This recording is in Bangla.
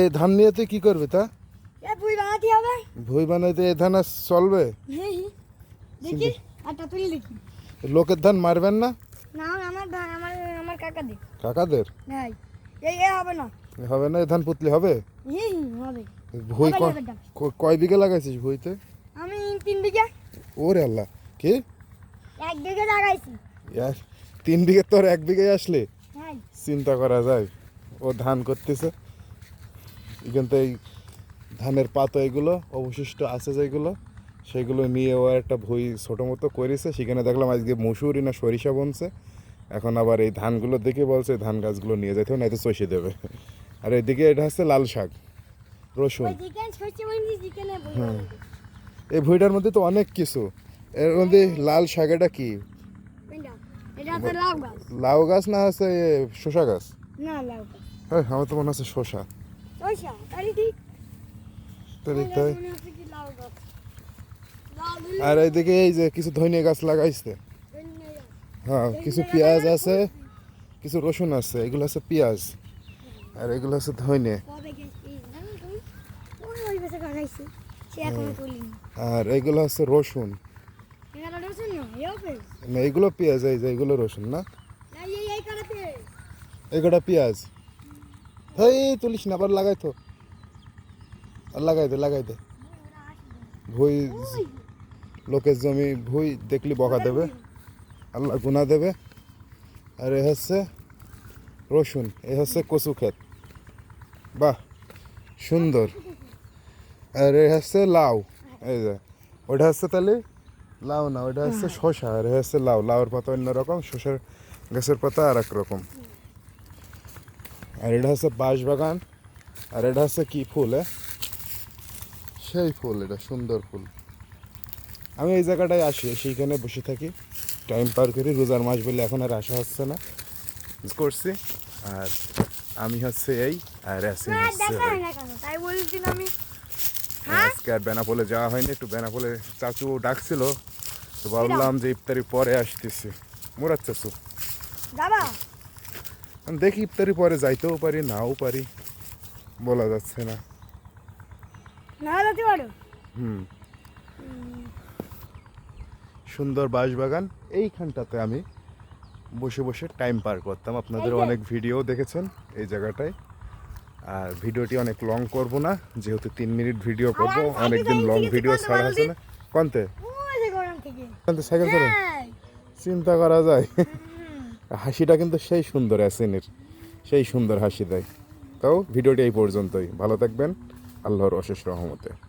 এই ধান নিয়ে তুই কি করবি তা? এ বুই বানাতে হবে। ভুই বানাইতে এই ধান আর চলবে। দেখি তুলি দেখি। লোকের ধান মারবেন না? না আমার ভাই আমার আমার কাকা দেখ কাকাদের? ভাই এই এ হবে না। হবে না এই ধান পুতলি হবে? হবে। ভুই কয় বিঘা লাগাইছিস ভুইতে? আমি তিন বিঘা। ওরে আল্লাহ কি? এক বিঘা লাগাইছি। তিন বিঘে তোর এক বিঘে আসলে? চিন্তা করা যায় ও ধান করতেছে। এখান থেকে এই ধানের পাতা এগুলো অবশিষ্ট আছে যেগুলো সেগুলো নিয়ে ও একটা ভুই ছোটো মতো করেছে। সেখানে দেখলাম আজকে মুসুরি না সরিষা বনছে। এখন আবার এই ধানগুলো দেখে বলছে ধান গাছগুলো নিয়ে যেতে হবে নয়তো চষে দেবে। আর এদিকে এটা হচ্ছে লাল শাক রসুন। হুম। এই ভুইটার মধ্যে তো অনেক কিছু। এর মধ্যে লাল শাক এটা কি? লাউ গাছ। না আছে শশা গাছ? না লাউ গাছ। হ্যাঁ আমার তো মনে হচ্ছে শসা। আর এইদিকে এই যে কিছু ধনিয়া গাছ লাগাইছে। হ্যাঁ কিছু পেঁয়াজ আছে কিছু রসুন আছে এগুলো আছে পেঁয়াজ। আর এগুলো আছে ধনে তুলিনি। আর এগুলো আছে রসুন। না এগুলো পেঁয়াজ এই যে এগুলো রসুন না? এগুলো পেঁয়াজ। এই তুলিস না, আবার লাগাই তো আর লাগাই দে লাগাই দে। ভুই লোকের জমি, ভুই দেখলি বকা দেবে। আল্লাহ গুনা দেবে। আর এ হচ্ছে রসুন, এ হচ্ছে কচু ক্ষেত। বাহ, সুন্দর। আর এ হচ্ছে লাউ, এই যে। ওটা হচ্ছে তাহলে লাউ না, ওটা হচ্ছে শসা। আর হচ্ছে লাউ, লাউর পাতা অন্যরকম, শসার গাছের পাতা আর এক রকম। আর এটা হচ্ছে বাঁশ বাগান আর এটা হচ্ছে কী ফুল হ্যাঁ সেই ফুল এটা সুন্দর ফুল। আমি এই জায়গাটায় আসি সেইখানে বসে থাকি। টাইম পার করি রোজার মাস বলে এখন আর আসা হচ্ছে না। করছি আর আমি হচ্ছে এই আর। হয়? আজকে আর বেনাপোলে যাওয়া হয়নি একটু বেনাপোলে চাচু ডাকছিল তো ভাবলাম যে ইফতারি পরে আসতেছি। মুরাদ চাচু। আমি দেখি ইফতারি পরে যাইতেও পারি নাও পারি বলা যাচ্ছে না। না যেতে পারো? হুম। সুন্দর বাঁশবাগান এইখানটাতে আমি বসে বসে টাইম পার করতাম। আপনাদের অনেক ভিডিও দেখেছেন এই জায়গাটায়। আর ভিডিওটি অনেক লং করব না যেহেতু তিন মিনিট ভিডিও করব অনেকদিন লং ভিডিও ছাড়া আছে না। কোনতে? কোনতে? সাইকেল চলে হ্যাঁ। চিন্তা করা যায়। হাসিটা কিন্তু সেই সুন্দর অ্যাসিনের, সেই সুন্দর হাসি দেয়। তাও ভিডিওটি এই পর্যন্তই। ভালো থাকবেন। আল্লাহর অশেষ রহমতে।